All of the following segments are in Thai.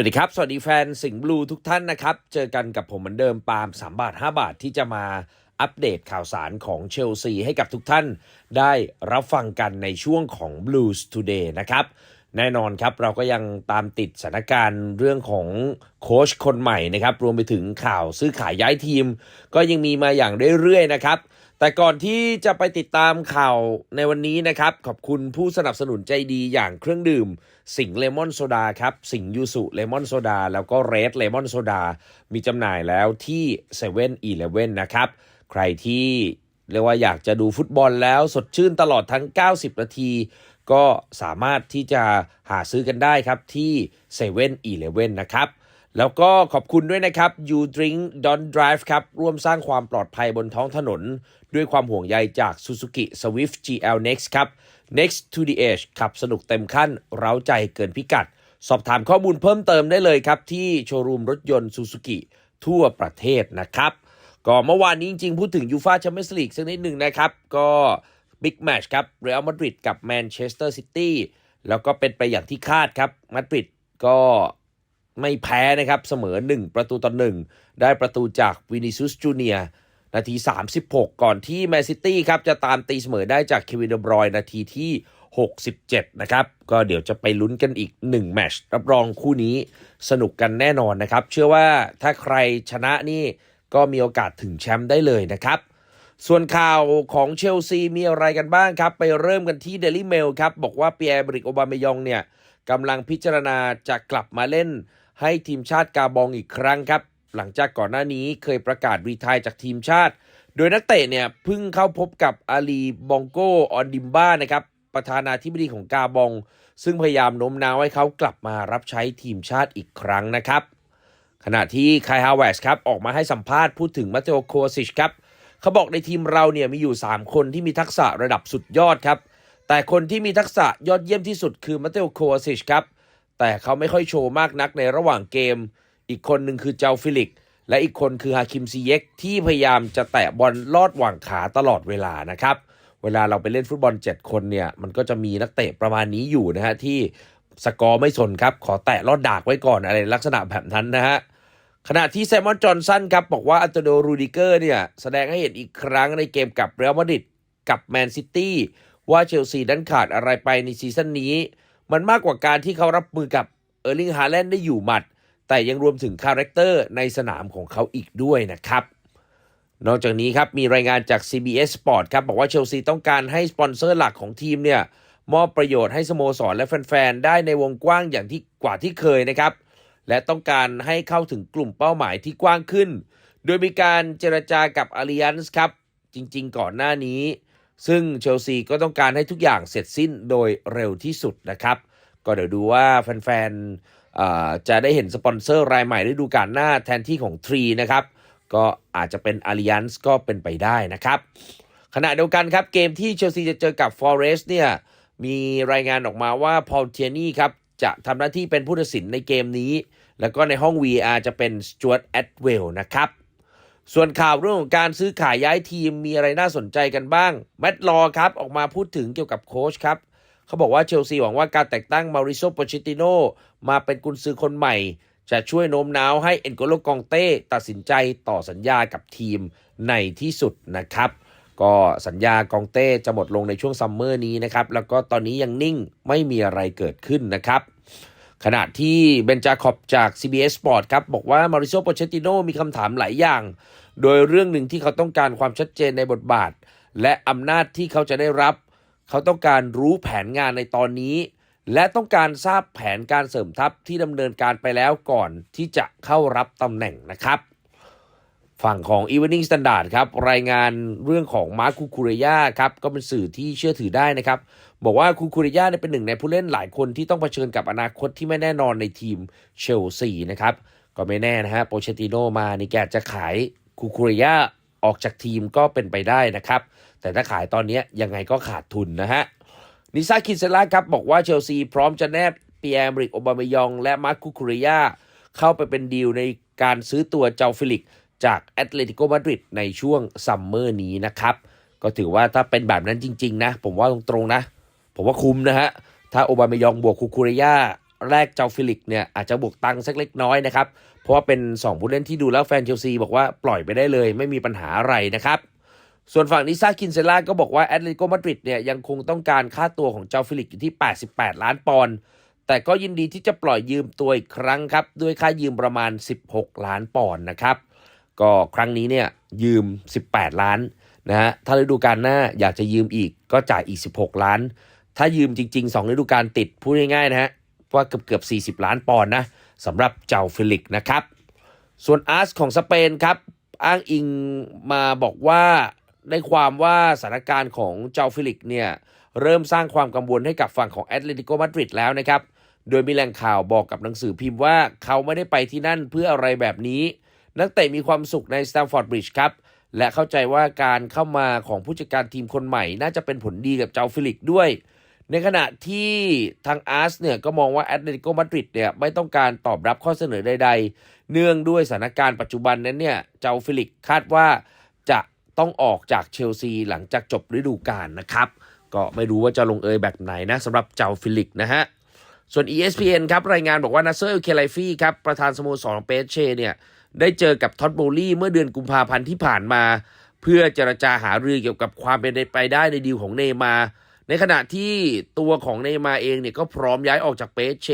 วัสดีครับ สวัสดีแฟนสิงห์บลูทุกท่านนะครับ เจอกันกับผมเหมือนเดิมปาล์ม3บาท5บาทที่จะมาอัปเดตข่าวสารของเชลซีให้กับทุกท่านได้รับฟังกันในช่วงของ Blues Today นะครับ แน่นอนครับเราก็ยังตามติดสถานการณ์เรื่องของโค้ชคนใหม่นะครับ รวมไปถึงข่าวซื้อขายย้ายทีม ก็ยังมีมาอย่างเรื่อยๆนะครับ แต่ก่อนที่จะไปติดตามข่าวในวันนี้นะครับ ขอบคุณผู้สนับสนุนใจดีอย่างเครื่องดื่ม สิงเลมอนโซดาครับ สิงยูสุเลมอนโซดาแล้วก็เรดเลมอนโซดามีจำหน่ายแล้วที่7 e เ e ่ e อนะครับ ใครที่เรียกว่าอยากจะดูฟุตบอลแล้วสดชื่นตลอดทั้ง 90 นาที ก็สามารถที่จะหาซื้อกันได้ครับที่7 e เ e ่ e นะครับ แล้วก็ขอบคุณด้วยนะครับ You Drink Don't Drive ครับ ร่วมสร้างความปลอดภัยบนท้องถนน ด้วยความห่วงใยจาก Suzuki Swift GL Next ครับ Next to the Edge ขับสนุกเต็มขั้น เร้าใจเกินพิกัด สอบถามข้อมูลเพิ่มเติมได้เลยครับ ที่โชว์รูมรถยนต์ Suzuki ทั่วประเทศนะครับ ก็เมื่อวานนี้จริงๆ พูดถึงยูฟาแชมเปี้ยนส์ลีกสักนิดหนึ่งนะครับ ก็บิ๊กแมชครับเรอัลมาดริดกับแมนเชสเตอร์ซิตี้แล้วก็เป็นไปอย่างที่คาดครับมาดริดก็ ไม่แพ้นะครับเสมอ 1 ประตูต่อ1ได้ประตูจากวินิซุสจูเนียนาที 36 ก่อนที่แมนซิตี้ครับจะตามตีเสมอได้จากเควินเดบรอยนาทีที่ 67 นะครับ ก็เดี๋ยวจะไปลุ้นกันอีก 1 แมตช์รับรองคู่นี้สนุกกันแน่นอนนะครับ เชื่อว่าถ้าใครชนะนี่ก็มีโอกาสถึงแชมป์ได้เลยนะครับ ส่วนข่าวของเชลซีมีอะไรกันบ้างครับ ไปเริ่มกันที่เดลิเมลครับ บอกว่าเปียร์บริกโอบามยองเนี่ยกำลังพิจารณาจะกลับมาเล่น ให้ทีมชาติกาบองอีกครั้งครับ หลังจากก่อนหน้านี้เคยประกาศรีทายจากทีมชาติ โดยนักเตะเนี่ยเพิ่งเข้าพบกับอาลีบองโกออนดิมบ้านะครับประธานาธิบดีของกาบอง ซึ่งพยายามโน้มน้าวให้เขากลับมารับใช้ทีมชาติอีกครั้งนะครับ ขณะที่คายฮาวเวสครับออกมาให้สัมภาษณ์พูดถึงมาเตโอโคซิชครับเขาบอกในทีมเราเนี่ยมีอยู่ 3 คนที่มีทักษะระดับสุดยอดครับ แต่คนที่มีทักษะยอดเยี่ยมที่สุดคือมาเตโอโคซิชครับ แต่เขาไม่ค่อยโชว์มากนักในระหว่างเกม อีกคนหนึ่งคือเจ้าฟิลิก และอีกคนคือฮาคิมซีเยกที่พยายามจะแตะบอลลอดหว่างขาตลอดเวลานะครับ เวลาเราไปเล่นฟุตบอล 7 คนเนี่ย มันก็จะมีนักเตะประมาณนี้อยู่นะฮะที่สกอร์ไม่สนครับ ขอแตะลอดดากไว้ก่อนอะไรลักษณะแบบนั้นนะฮะขณะที่แซมมอนจอห์นสันครับบอกว่าอันโตโดรูดิเกอร์เนี่ยแสดงให้เห็นอีกครั้งในเกมกับเรอัลมาดริดกับแมนซิตี้ว่าเชลซีนั้นขาดอะไรไปในซีซั่นนี้ มันมากกว่าการที่เขารับมือกับเออร์ลิงฮาแลนด์ได้อยู่หมัด แต่ยังรวมถึงคาแรคเตอร์ในสนามของเขาอีกด้วยนะครับ นอกจากนี้ครับมีรายงานจาก CBS Sport ครับบอกว่าเชลซีต้องการให้สปอนเซอร์หลักของทีมเนี่ยมอบประโยชน์ให้สโมสรและแฟนๆ ได้ในวงกว้างอย่างที่กว่าที่เคยนะครับ และต้องการให้เข้าถึงกลุ่มเป้าหมายที่กว้างขึ้น โดยมีการเจรจากับ Allianz ครับ จริงๆ ก่อนหน้านี้ ซึ่งเชลซีก็ต้องการให้ทุกอย่างเสร็จสิ้นโดยเร็วที่สุดนะครับ ก็เดี๋ยวดูว่าแฟนๆจะได้เห็นสปอนเซอร์รายใหม่ฤดูกาลหน้าแทนที่ของทรีนะครับ ก็อาจจะเป็น Allianz ก็เป็นไปได้นะครับ ขณะเดียวกันครับ เกมที่เชลซีจะเจอกับ Forest เนี่ยมีรายงานออกมาว่าพอลเทียนี่ครับจะทำหน้าที่เป็นผู้ตัดสินในเกมนี้ แล้วก็ในห้อง VR จะเป็นสจวตแอดเวลนะครับ ส่วนข่าวเรื่องของการซื้อขายย้ายทีมมีอะไรน่าสนใจกันบ้าง แมตต์ลอครับออกมาพูดถึงเกี่ยวกับโค้ชครับเขาบอกว่าเชลซีหวังว่าการแต่งตั้งมาริโซโปชิติโนมาเป็นกุนซือคนใหม่ จะช่วยโน้มน้าวให้เอ็นโกโลกองเต้ตัดสินใจต่อสัญญากับทีมในที่สุดนะครับ ก็สัญญากองเต้จะหมดลงในช่วงซัมเมอร์นี้นะครับ แล้วก็ตอนนี้ยังนิ่งไม่มีอะไรเกิดขึ้นนะครับ ขณะที่เบนจาคอบจาก CBS Sport ครับ บอกว่ามาริโซโปเชติโนมีคำถามหลายอย่าง โดยเรื่องหนึ่งที่เขาต้องการความชัดเจนในบทบาท และอำนาจที่เขาจะได้รับ เขาต้องการรู้แผนงานในตอนนี้ และต้องการทราบแผนการเสริมทัพที่ดำเนินการไปแล้วก่อนที่จะเข้ารับตำแหน่งนะครับ ฝั่งของ Evening Standard ครับรายงานเรื่องของมาร์คคูคูเรยาครับก็เป็นสื่อที่เชื่อถือได้นะครับบอกว่าคูคูเรยาเนี่ยเป็นหนึ่งในผู้เล่นหลายคนที่ต้องเผชิญกับอนาคตที่ไม่แน่นอนในทีมเชลซีนะครับก็ไม่แน่นะฮะโปเชติโนมานี่แกจะขายคูคูเรยาออกจากทีมก็เป็นไปได้นะครับ แต่ถ้าขายตอนนี้ยังไงก็ขาดทุนนะฮะนิซาคินเซล่าครับบอกว่าเชลซีพร้อมจะแนบเปียร์มริกโอบามายอง และมาร์คคูคูเรยาเข้าไปเป็นดีลในการซื้อตัวเจ้าฟิลิก จากแอตเลติโกมาดริดในช่วงซัมเมอร์นี้นะครับ ก็ถือว่าถ้าเป็นแบบนั้นจริง ๆ นะ ผมว่าตรงๆนะ ผมว่าคุ้มนะฮะ ถ้าโอบามายองบวกคูคูเรยาแรกเจ้าฟิลิกเนี่ยอาจจะบวกตังค์สักเล็กน้อยนะครับ เพราะว่าเป็น 2 ผู้เล่นที่ดูแล้วแฟนเชลซีบอกว่าปล่อยไปได้เลย ไม่มีปัญหาอะไรนะครับ ส่วนฝั่งนิซาคินเซล่าก็บอกว่าแอตเลติโกมาดริดเนี่ยยังคงต้องการค่าตัวของเจ้าฟิลิกอยู่ที่ 88 ล้านปอนด์แต่ก็ยินดีที่จะปล่อยยืมตัวอีกครั้งครับด้วยค่ายืมประมาณ 16 ล้านปอนด์นะครับ ก็ครั้งนี้เนี่ยยืม 18 ล้านนะฮะถ้าฤดูกาลหน้าอยากจะยืมอีกก็จ่ายอีก 16 ล้าน ถ้ายืมจริง ๆ 2 ฤดูกาลติดพูดง่ายๆนะฮะว่าเกือบเกือบ40 ล้านปอนด์นะสำหรับเจ้าฟิลิกนะครับ ส่วนอาร์สของสเปนครับ อ้างอิงมาบอกว่าได้ความว่าสถานการณ์ของเจ้าฟิลิกเนี่ยเริ่มสร้างความกังวลให้กับฝั่งของแอตเลติโกมาดริดแล้วนะครับ โดยมีแหล่งข่าวบอกกับหนังสือพิมพ์ว่าเขาไม่ได้ไปที่นั่นเพื่ออะไรแบบนี้ นักเตะมีความสุขในสแตมฟอร์ดบริดจ์ครับ และเข้าใจว่าการเข้ามาของผู้จัดการทีมคนใหม่ น่าจะเป็นผลดีกับเจ้าฟิลิกด้วย ในขณะที่ทางอาร์สเนี่ยก็มองว่าแอตเลติโกมาดริดเนี่ยไม่ต้องการตอบรับข้อเสนอใด ๆ เนื่องด้วยสถานการณ์ปัจจุบันนั้นเนี่ยเจ้าฟิลิกคาดว่าจะต้องออกจากเชลซีหลังจากจบฤดูกาลนะครับก็ไม่รู้ว่าจะลงเอยแบบไหนนะสำหรับเจ้าฟิลิกนะฮะ ส่วน ESPN ครับ รายงานบอกว่านาเซอร์เคไลฟี่ครับ ประธานสโมสรของเปเช่เนี่ย ได้เจอกับท็อตโบลี่เมื่อเดือนกุมภาพันธ์ที่ผ่านมา เพื่อเจรจาหารือเกี่ยวกับความเป็นไปได้ในดีลของเนย์มา ในขณะที่ตัวของเนย์มาเองเนี่ยก็พร้อมย้ายออกจากเปเช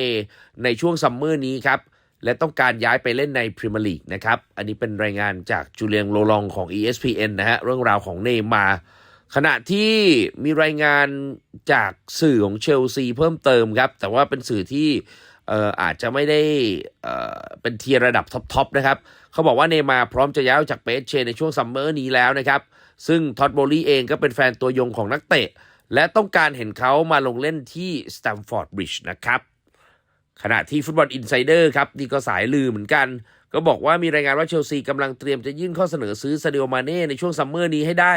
ในช่วงซัมเมอร์นี้ครับ และต้องการย้ายไปเล่นในพรีเมียร์ลีกนะครับ อันนี้เป็นรายงานจากจูเลียงโลลองของ ESPN นะฮะเรื่องราวของเนย์มาขณะที่มีรายงานจากสื่อของเชลซีเพิ่มเติมครับ แต่ว่าเป็นสื่อที่ เอ่ออาจจะไม่ได้เอ่อเป็นเทียร์ระดับท็อปๆนะครับเขาบอกว่าเนมาพร้อมจะย้ายจากเปเชในช่วงซัมเมอร์นี้แล้วนะครับ ซึ่งท็อตโบลี่เองก็เป็นแฟนตัวยงของนักเตะ และต้องการเห็นเขามาลงเล่นที่สแตมฟอร์ดบริดจ์นะครับ ขณะที่ฟุตบอลอินไซเดอร์ครับนี่ก็สายลือเหมือนกัน ก็บอกว่ามีรายงานว่าเชลซีกำลังเตรียมจะยื่นข้อเสนอซื้อซาดิโอมาเน่ในช่วงซัมเมอร์นี้ให้ได้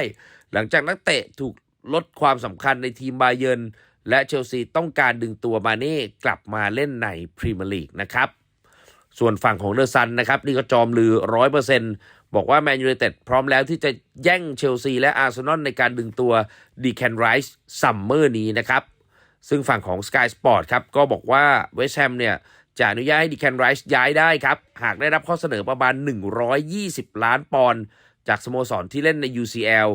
หลังจากนักเตะถูกลดความสำคัญในทีมบาเยิร์น และเชลซีต้องการดึงตัวมาเน่กลับมาเล่นในพรีเมียร์ลีกนะครับส่วนฝั่งของเดอะซันนะครับนี่ก็จอมลือร้อยเปอร์เซ็นต์บอกว่าแมนยูไนเต็ดพร้อมแล้วที่จะแย่งเชลซีและอาร์เซนอลในการดึงตัวดีแคนไรส์ซัมเมอร์นี้นะครับ ซึ่งฝั่งของ Sky Sport ครับก็บอกว่าเวสแฮมเนี่ยจะอนุญาตให้ดีแคนไรส์ย้ายได้ครับ หากได้รับข้อเสนอประมาณ 120 ล้านปอนด์จากสโมสรที่เล่นใน UCL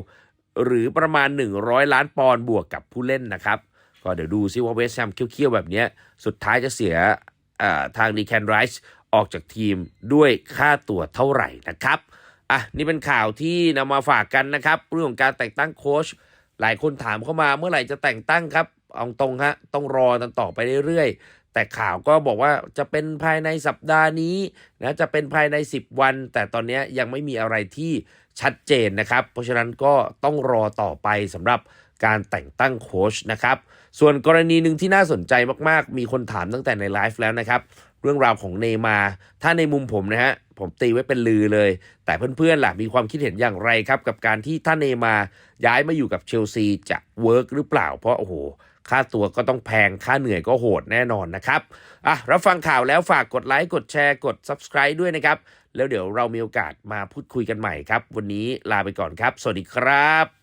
หรือประมาณ 100 ล้านปอนด์บวกกับผู้เล่นนะครับ ก็เดี๋ยวดูซิว่าเวสแฮมเคี้ยวๆแบบนี้สุดท้ายจะเสียทางดีแคนไรส์ออกจากทีมด้วยค่าตัวเท่าไหร่นะครับอะนี่เป็นข่าวที่นำมาฝากกันนะครับ เรื่องของการแต่งตั้งโค้ชหลายคนถามเข้ามาเมื่อไหร่จะแต่งตั้งครับเอาตรงฮะต้องรอกันต่อไปเรื่อยๆ แต่ข่าวก็บอกว่าจะเป็นภายในสัปดาห์นี้นะจะเป็นภายใน 10 วัน แต่ตอนนี้ยังไม่มีอะไรที่ชัดเจนนะครับ เพราะฉะนั้นก็ต้องรอต่อไปสำหรับ การแต่งตั้งโค้ชนะครับ ส่วนกรณีหนึ่งที่น่าสนใจมากๆ มีคนถามตั้งแต่ในไลฟ์แล้วนะครับ เรื่องราวของเนย์มา ถ้าในมุมผมนะฮะ ผมตีไว้เป็นลือเลย แต่เพื่อนๆล่ะมีความคิดเห็นอย่างไรครับ กับการที่ถ้าเนย์มาย้ายมาอยู่กับเชลซีจะเวิร์กหรือเปล่า เพราะโอ้โหค่าตัวก็ต้องแพง ค่าเหนื่อยก็โหดแน่นอนนะครับ อะ รับฟังข่าวแล้วฝากกดไลค์ กดแชร์ กด Subscribe ด้วยนะครับ แล้วเดี๋ยวเรามีโอกาสมาพูดคุยกันใหม่ครับ วันนี้ลาไปก่อนครับ สวัสดีครับ